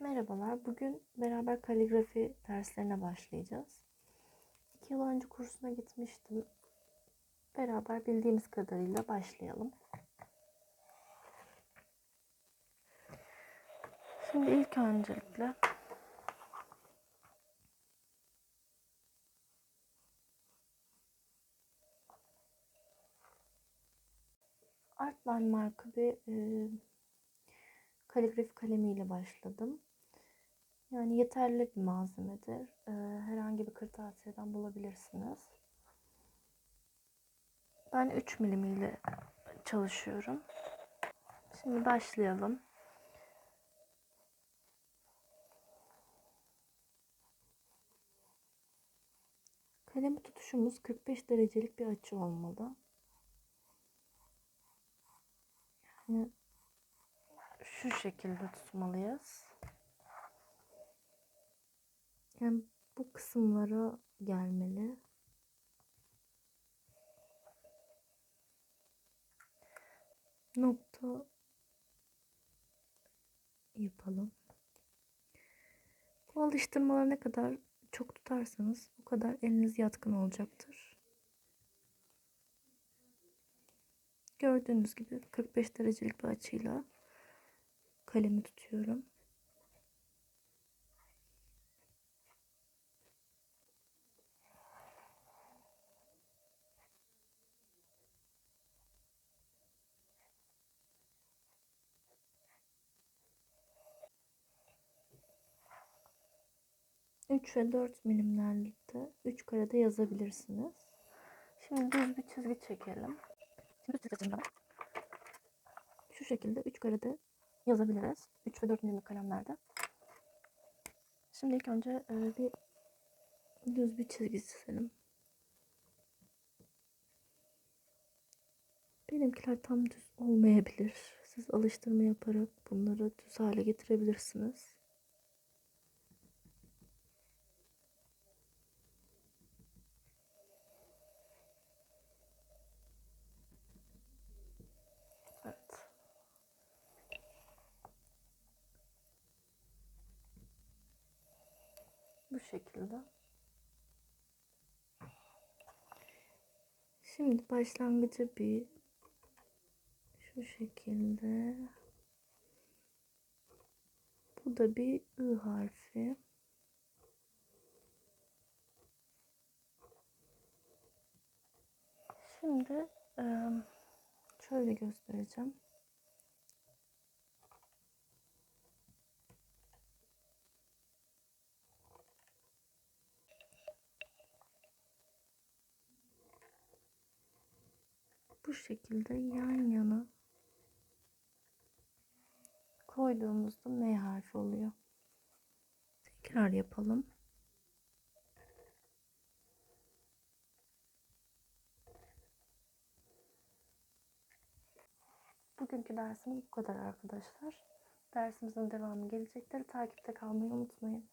Merhabalar. Bugün beraber kaligrafi derslerine başlayacağız. İki yıl önce kursuna gitmiştim. Beraber bildiğimiz kadarıyla başlayalım. Şimdi ilk öncelikle Artline marka bir e, kaligrafi kalemiyle başladım. Yani yeterli bir malzemedir. Ee, herhangi bir kırtasiyeden bulabilirsiniz. Ben 3 milim ile çalışıyorum. Şimdi başlayalım. Kalem tutuşumuz 45 derecelik bir açı olmalı. Yani şu şekilde tutmalıyız. Yani bu kısımlara gelmeli. Nokta yapalım. Bu alıştırmaları ne kadar çok tutarsanız o kadar eliniz yatkın olacaktır. Gördüğünüz gibi 45 derecelik bir açıyla kalemi tutuyorum. Üç ve dört milimlerlikte üç karede yazabilirsiniz. Şimdi düz bir çizgi çekelim. Şimdi çizgi Şu şekilde üç karede yazabiliriz. 3 ve 4 milimlik kalemlerde. Şimdi ilk önce e, bir düz bir çizgi çizelim. Benimkiler tam düz olmayabilir. Siz alıştırma yaparak bunları düz hale getirebilirsiniz. Bu şekilde. Şimdi başlangıcı bir şu şekilde. Bu da bir I harfi. Şimdi şöyle göstereceğim. Bu şekilde yan yana koyduğumuzda M harfi oluyor. Tekrar yapalım. Bugünkü dersimiz bu kadar arkadaşlar. Dersimizin devamı gelecektir. Takipte kalmayı unutmayın.